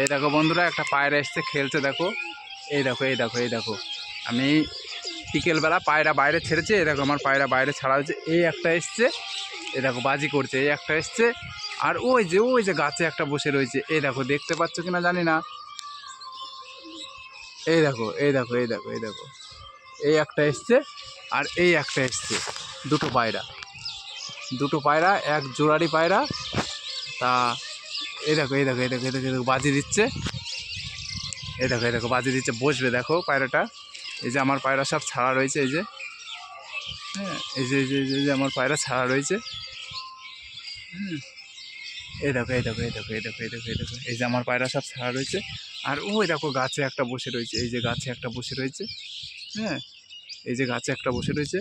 এই দেখো বন্ধুরা, একটা পায়রা এসছে, খেলছে দেখো। এই দেখো এই দেখো এই দেখো। আমি বিকেলবেলা পায়রা বাইরে ছেড়েছে, এই দেখো আমার পায়রা বাইরে ছাড়া হয়েছে। এই একটা এসছে, এই দেখো বাজি করছে, এই একটা এসছে। আর ওই যে ওই যে গাছে একটা বসে রয়েছে, এই দেখো, দেখতে পাচ্ছ কিনা জানি না। এই দেখো এই দেখো এই দেখো এই দেখো। এই একটা এসছে আর এই একটা এসছে, দুটো পায়রা। দুটো পায়রা, এক জোড়ারি পায়রা। তা এই দেখো এই দেখো এই দেখো এই দেখো দেখো বাজি দিচ্ছে এই দেখো এই দেখো বাজি দিচ্ছে বসবে দেখো পায়রাটা এই যে আমার পায়রা সব ছাড়া রয়েছে এই যে হ্যাঁ এই যে এই যে আমার পায়রা ছাড়া রয়েছে এই দেখো এই দেখো এই দেখো এই দেখো এই দেখো এই দেখো এই যে আমার পায়রা সব ছাড়া রয়েছে আর ওই দেখো গাছে একটা বসে রয়েছে এই যে গাছে একটা বসে রয়েছে হ্যাঁ এই যে গাছে একটা বসে রয়েছে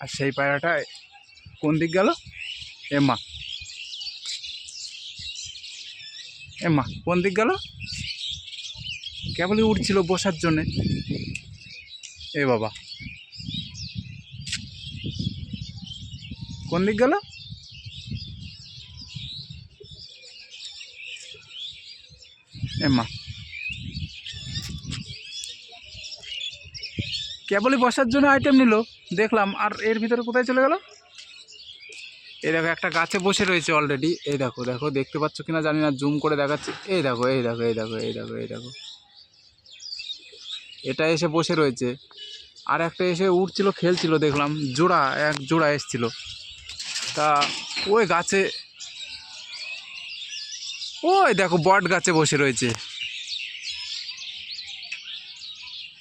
আর সেই পায়রাটা কোন দিক গেল এ মা এ মা, কোন দিক গেল? কেবলই উঠছিল বসার জন্যে। এ বাবা। কোন দিক গেল? এ মা। কেবলই বসার জন্য আইটেম নিল, দেখলাম, আর এর ভিতরে কোথায় চলে গেল? এই দেখো, একটা গাছে বসে রয়েছে অলরেডি এই দেখো দেখো, দেখতে পাচ্ছ কিনা জানি না জুম করে দেখাচ্ছি। এই দেখো এই দেখো এই দেখো এই দেখো এই দেখো। এটা এসে বসে রয়েছে। আর একটা এসে উঠছিল খেলছিল, দেখলাম। জোড়া, এক জোড়া এসছিল। তা, ওই গাছে, ওই দেখো, বট গাছে বসে রয়েছে।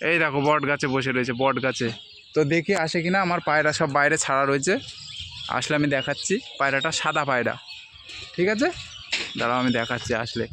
এই দেখো, বট গাছে বসে রয়েছে, বট গাছে। তো দেখি আসে কিনা, আমার পায়রা সব বাইরে ছাড়া রয়েছে। আসলে আমি দেখাচ্ছি পায়রাটা সাদা পায়রা। ঠিক আছে? দাঁড়াও আমি দেখাচ্ছি আসলে।